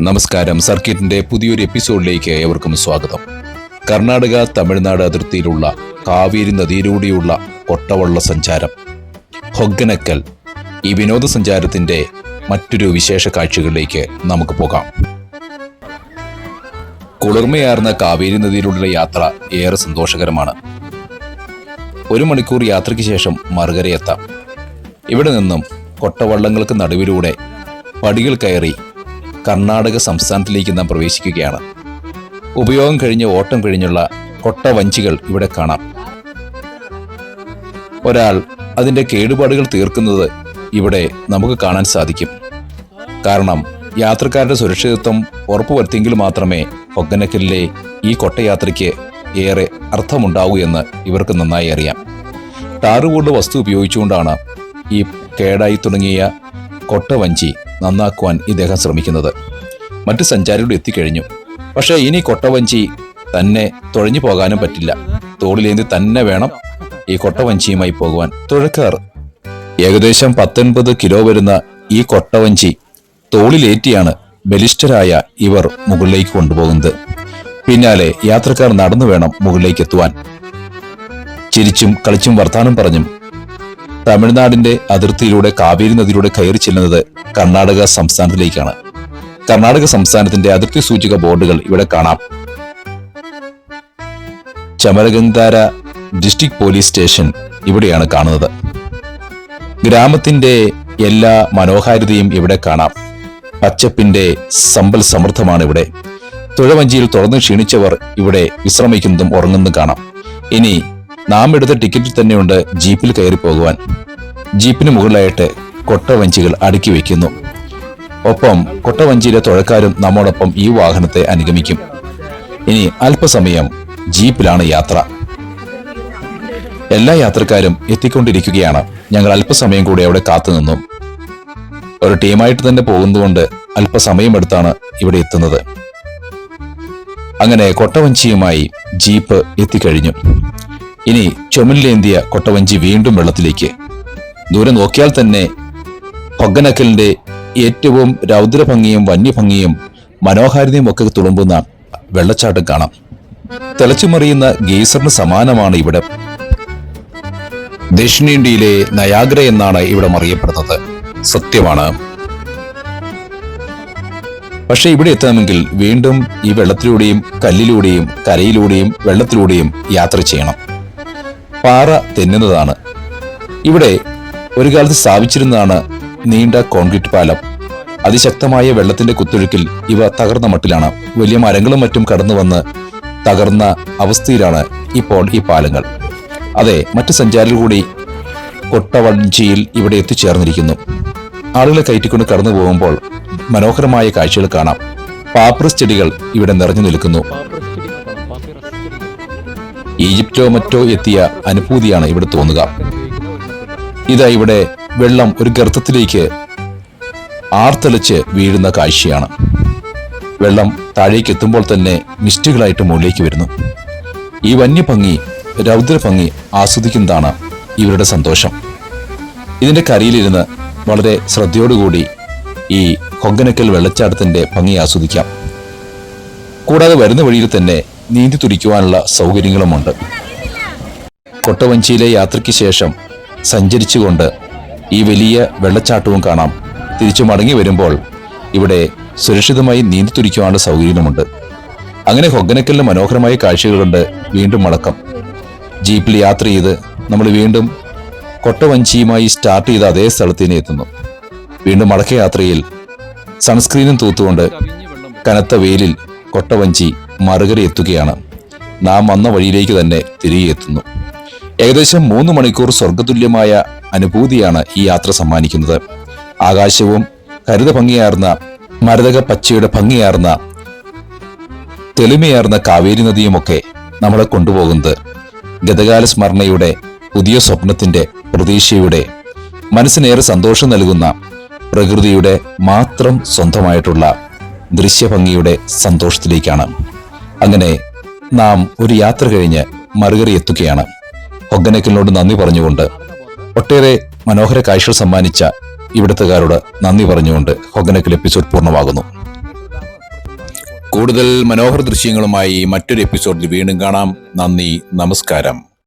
നമസ്കാരം. സർക്കിറ്റിന്റെ പുതിയൊരു എപ്പിസോഡിലേക്ക് ഏവർക്കും സ്വാഗതം. കർണാടക തമിഴ്നാട് അതിർത്തിയിലുള്ള കാവേരി നദിയിലൂടെയുള്ള കൊട്ടവള്ള സഞ്ചാരം. ഹൊഗ്ഗനക്കൽ ഈ വിനോദസഞ്ചാരത്തിന്റെ മറ്റൊരു വിശേഷ കാഴ്ചകളിലേക്ക് നമുക്ക് പോകാം. കുളിർമയാർന്ന കാവേരി നദിയിലൂടെയുള്ള യാത്ര ഏറെ സന്തോഷകരമാണ്. ഒരു മണിക്കൂർ യാത്രയ്ക്ക് ശേഷം മറുകരയെത്താം. ഇവിടെ നിന്നും കൊട്ടവള്ളങ്ങൾക്ക് നടുവിലൂടെ പടികൾ കയറി കർണാടക സംസ്ഥാനത്തിലേക്ക് നാം പ്രവേശിക്കുകയാണ്. ഉപയോഗം കഴിഞ്ഞ് ഓട്ടം കഴിഞ്ഞുള്ള കൊട്ടവഞ്ചികൾ ഇവിടെ കാണാം. ഒരാൾ അതിന്റെ കേടുപാടുകൾ തീർക്കുന്നത് ഇവിടെ നമുക്ക് കാണാൻ സാധിക്കും. കാരണം യാത്രക്കാരുടെ സുരക്ഷിതത്വം ഉറപ്പുവരുത്തിയെങ്കിൽ മാത്രമേ പൊగ్గനക്കലിലെ ഈ കൊട്ടയാത്രയ്ക്ക് ഏറെ അർത്ഥമുണ്ടാവൂ എന്ന് ഇവർക്ക് നന്നായി അറിയാം. ടാറുപോലുള്ള വസ്തു ഉപയോഗിച്ചുകൊണ്ടാണ് ഈ കേടായി തുടങ്ങിയ കൊട്ടവഞ്ചി നന്നാക്കുവാൻ ഇദ്ദേഹം ശ്രമിക്കുന്നത്. മറ്റു സഞ്ചാരികൾ എത്തിക്കഴിഞ്ഞു. പക്ഷേ ഇനി കൊട്ടവഞ്ചി തന്നെ തുഴഞ്ഞു പോകാനും പറ്റില്ല. തോളിലേന്തി തന്നെ വേണം ഈ കൊട്ടവഞ്ചിയുമായി പോകുവാൻ. തുഴക്കാർ. ഏകദേശം പത്തൊൻപത് കിലോ വരുന്ന ഈ കൊട്ടവഞ്ചി തോളിലേറ്റിയാണ് ബലിഷ്ഠരായ ഇവർ മുകളിലേക്ക് കൊണ്ടുപോകുന്നത്. പിന്നാലെ യാത്രക്കാർ നടന്നു വേണം മുകളിലേക്ക് എത്തുവാൻ. ചിരിച്ചും കളിച്ചും വർത്താനം പറഞ്ഞും തമിഴ്നാടിന്റെ അതിർത്തിയിലൂടെ കാവേരി നദിയിലൂടെ കയറി ചെല്ലുന്നത് കർണാടക സംസ്ഥാനത്തിലേക്കാണ്. കർണാടക സംസ്ഥാനത്തിന്റെ അതിർത്തി സൂചിക ബോർഡുകൾ ഇവിടെ കാണാം. ചമരഗന്ധാര ഡിസ്ട്രിക്ട് പോലീസ് സ്റ്റേഷൻ ഇവിടെയാണ് കാണുന്നത്. ഗ്രാമത്തിന്റെ എല്ലാ മനോഹാരിതയും ഇവിടെ കാണാം. പച്ചപ്പിന്റെ സമ്പൽ സമൃദ്ധമാണ് ഇവിടെ. തുഴവഞ്ചിയിൽ തുറന്ന് ക്ഷീണിച്ചവർ ഇവിടെ വിശ്രമിക്കുന്നതും ഉറങ്ങുന്നതും കാണാം. ഇനി നാം എടുത്ത ടിക്കറ്റിൽ തന്നെയുണ്ട് ജീപ്പിൽ കയറി പോകുവാൻ. ജീപ്പിന് മുകളിലായിട്ട് കൊട്ടവഞ്ചികൾ അടുക്കി വയ്ക്കുന്നു ഒപ്പം കൊട്ടവഞ്ചിയിലെ തുഴക്കാരും നമ്മോടൊപ്പം ഈ വാഹനത്തെ അനുഗമിക്കും. ഇനി അല്പസമയം ജീപ്പിലാണ് യാത്ര. എല്ലാ യാത്രക്കാരും എത്തിക്കൊണ്ടിരിക്കുകയാണ്. ഞങ്ങൾ അല്പസമയം കൂടി അവിടെ കാത്തുനിന്നു ഒരു ടീമായിട്ട് തന്നെ പോകുന്നതുകൊണ്ട് അല്പസമയമെടുത്താണ് ഇവിടെ എത്തുന്നത്. അങ്ങനെ കൊട്ടവഞ്ചിയുമായി ജീപ്പ് എത്തിക്കഴിഞ്ഞു. ഇനി ചുമലിലേന്തിയ കൊട്ടവഞ്ചി വീണ്ടും വെള്ളത്തിലേക്ക്. ദൂരെ നോക്കിയാൽ തന്നെ പൊഗ്ഗനക്കലിന്റെ ഏറ്റവും രൗദ്രഭംഗിയും വന്യഭംഗിയും മനോഹാരിതയും ഒക്കെ തുളുമ്പുന്ന വെള്ളച്ചാട്ടം കാണാം. തിളച്ചുമറിയുന്ന ഗീസറിന് സമാനമാണ് ഇവിടെ. ദക്ഷിണേന്ത്യയിലെ നയാഗ്ര എന്നാണ് ഇവിടെ അറിയപ്പെടുന്നത്. സത്യമാണ്. പക്ഷെ ഇവിടെ എത്തണമെങ്കിൽ വീണ്ടും ഈ വെള്ളത്തിലൂടെയും കല്ലിലൂടെയും കരയിലൂടെയും വെള്ളത്തിലൂടെയും യാത്ര ചെയ്യണം. പാറ തെന്നുന്നതാണ്. ഇവിടെ ഒരു കാലത്ത് സ്ഥാപിച്ചിരുന്നതാണ് നീണ്ട കോൺക്രീറ്റ് പാലം. അതിശക്തമായ വെള്ളത്തിന്റെ കുത്തൊഴുക്കിൽ ഇവ തകർന്ന മട്ടിലാണ്. വലിയ മരങ്ങളും മറ്റും കടന്നു വന്ന് തകർന്ന അവസ്ഥയിലാണ് ഇപ്പോൾ ഈ പാലങ്ങൾ. അതെ മറ്റു സഞ്ചാരികൾ കൂടി കൊട്ടവഞ്ചിയിൽ ഇവിടെ എത്തിച്ചേർന്നിരിക്കുന്നു. ആളുകളെ കയറ്റിക്കൊണ്ട് കടന്നു പോകുമ്പോൾ മനോഹരമായ കാഴ്ചകൾ കാണാം. പാപ്രസ് ചെടികൾ ഇവിടെ നിറഞ്ഞു നിൽക്കുന്നു. ഈജിപ്റ്റോ മറ്റോ എത്തിയ അനുഭൂതിയാണ് ഇവിടെ തോന്നുക ഇതാ ഇവിടെ വെള്ളം ഒരു ഗർത്തത്തിലേക്ക് ആർത്തളിച്ച് വീഴുന്ന കാഴ്ചയാണ്. വെള്ളം താഴേക്ക് എത്തുമ്പോൾ തന്നെ മിസ്റ്റുകളായിട്ട് മുകളിലേക്ക് വരുന്നു. ഈ വന്യഭംഗി രൗദ്രഭംഗി ആസ്വദിക്കുന്നതാണ് ഇവരുടെ സന്തോഷം. ഇതിന്റെ കരയിലിരുന്ന് വളരെ ശ്രദ്ധയോടുകൂടി ഈ കൊങ്കനക്കൽ വെള്ളച്ചാട്ടത്തിന്റെ ഭംഗി ആസ്വദിക്കാം. കൂടാതെ വരുന്ന വഴിയിൽ തന്നെ നീന്തി തുടിക്കുവാനുള്ള സൗകര്യങ്ങളുമുണ്ട്. കൊട്ടവഞ്ചിയിലെ യാത്രയ്ക്ക് ശേഷം സഞ്ചരിച്ചുകൊണ്ട് ഈ വലിയ വെള്ളച്ചാട്ടവും കാണാം. തിരിച്ചു മടങ്ങി വരുമ്പോൾ ഇവിടെ സുരക്ഷിതമായി നീന്തി തുടിക്കുവാനുള്ള സൗകര്യമുണ്ട് അങ്ങനെ ഹൊഗ്ഗനക്കലിന് മനോഹരമായ കാഴ്ചകളുണ്ട് വീണ്ടും മടക്കം. ജീപ്പിൽ യാത്ര ചെയ്ത് നമ്മൾ വീണ്ടും കൊട്ടവഞ്ചിയുമായി സ്റ്റാർട്ട് ചെയ്ത അതേ സ്ഥലത്ത് തന്നെ എത്തുന്നു. വീണ്ടും മടക്കയാത്രയിൽ സൺസ്ക്രീനും തൂത്തുകൊണ്ട് കനത്ത വെയിലിൽ കൊട്ടവഞ്ചി മറുകര എത്തുകയാണ്. നാം വന്ന വഴിയിലേക്ക് തന്നെ തിരികെ എത്തുന്നു. ഏകദേശം മൂന്ന് മണിക്കൂർ സ്വർഗതുല്യമായ അനുഭൂതിയാണ് ഈ യാത്ര സമ്മാനിക്കുന്നത്. ആകാശവും ഹരിത ഭംഗിയാർന്ന മരതക പച്ചയുടെ ഭംഗിയാർന്ന തെളിമയാർന്ന കാവേരി നദിയുമൊക്കെ നമ്മളെ കൊണ്ടുപോകുന്നത്. ഗതകാല സ്മരണയുടെ പുതിയ സ്വപ്നത്തിന്റെ പ്രതീക്ഷയുടെ മനസ്സിനേറെ സന്തോഷം നൽകുന്ന പ്രകൃതിയുടെ മാത്രം സ്വന്തമായിട്ടുള്ള ദൃശ്യഭംഗിയുടെ സന്തോഷത്തിലേക്കാണ്. അങ്ങനെ നാം ഒരു യാത്ര കഴിഞ്ഞ് മറുകറി എത്തുകയാണ്. ഹൊഗനക്കലിനോട് നന്ദി പറഞ്ഞുകൊണ്ട് ഒട്ടേറെ മനോഹര കാഴ്ചകൾ സമ്മാനിച്ച ഇവിടുത്തുകാരോട് നന്ദി പറഞ്ഞുകൊണ്ട് ഹൊഗനക്കൽ എപ്പിസോഡ് പൂർണമാകുന്നു. കൂടുതൽ മനോഹര ദൃശ്യങ്ങളുമായി മറ്റൊരു എപ്പിസോഡിൽ വീണ്ടും കാണാം. നന്ദി നമസ്കാരം.